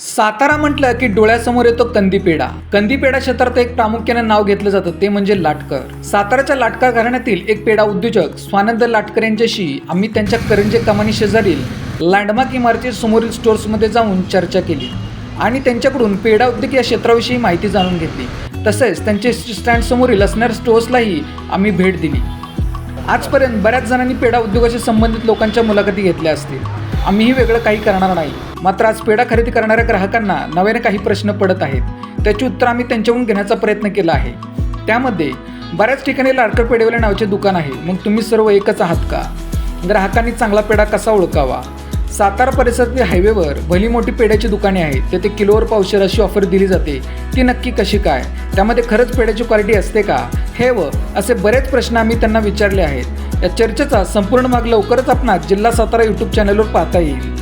सातारा म्हटलं की डोळ्यासमोर येतो कंदीपेढा. कंदीपेढा क्षेत्रात एक प्रामुख्याने नाव घेतलं जातं ते म्हणजे लाटकर. साताराच्या लाटकर घराण्यातील एक पेढा उद्योजक स्वानंद लाटकर यांच्याशी आम्ही त्यांच्या करंजे कमानी शेजारील लँडमार्क इमारती समोरील स्टोर्समध्ये जाऊन चर्चा केली आणि त्यांच्याकडून पेढा उद्योग या क्षेत्राविषयी माहिती जाणून घेतली. तसेच त्यांचे स्टँड समोरील असणाऱ्या स्टोर्सलाही आम्ही भेट दिली. आजपर्यंत बऱ्याच जणांनी पेढा उद्योगाशी संबंधित लोकांच्या मुलाखती घेतल्या असतील. आम्हीही वेगळं काही करणार नाही. मात्र आज पेढा खरेदी करणाऱ्या ग्राहकांना नव्याने काही प्रश्न पडत आहेत. त्याची उत्तर आम्ही त्यांच्याहून घेण्याचा प्रयत्न केला आहे. त्यामध्ये बऱ्याच ठिकाणी लाडकर पेढेवाले नावाचे दुकान आहे. मग तुम्ही सर्व एकच आहात का? ग्राहकांनी चांगला पेढा कसा ओळखावा? सातारा परिसरातील हायवेवर भली मोठी पेढ्याची दुकाने आहेत. तेथे किलोवर पावशेर अशी ऑफर दिली जाते. ती नक्की कशी काय? त्यामध्ये खरंच पेढ्याची क्वालिटी असते का? हे व असे बरेच प्रश्न आम्ही त्यांना विचारले आहेत. या चर्चेचा संपूर्ण भाग लवकरच आपणास जिल्हा सातारा यूट्यूब चॅनलवर पाहता येईल.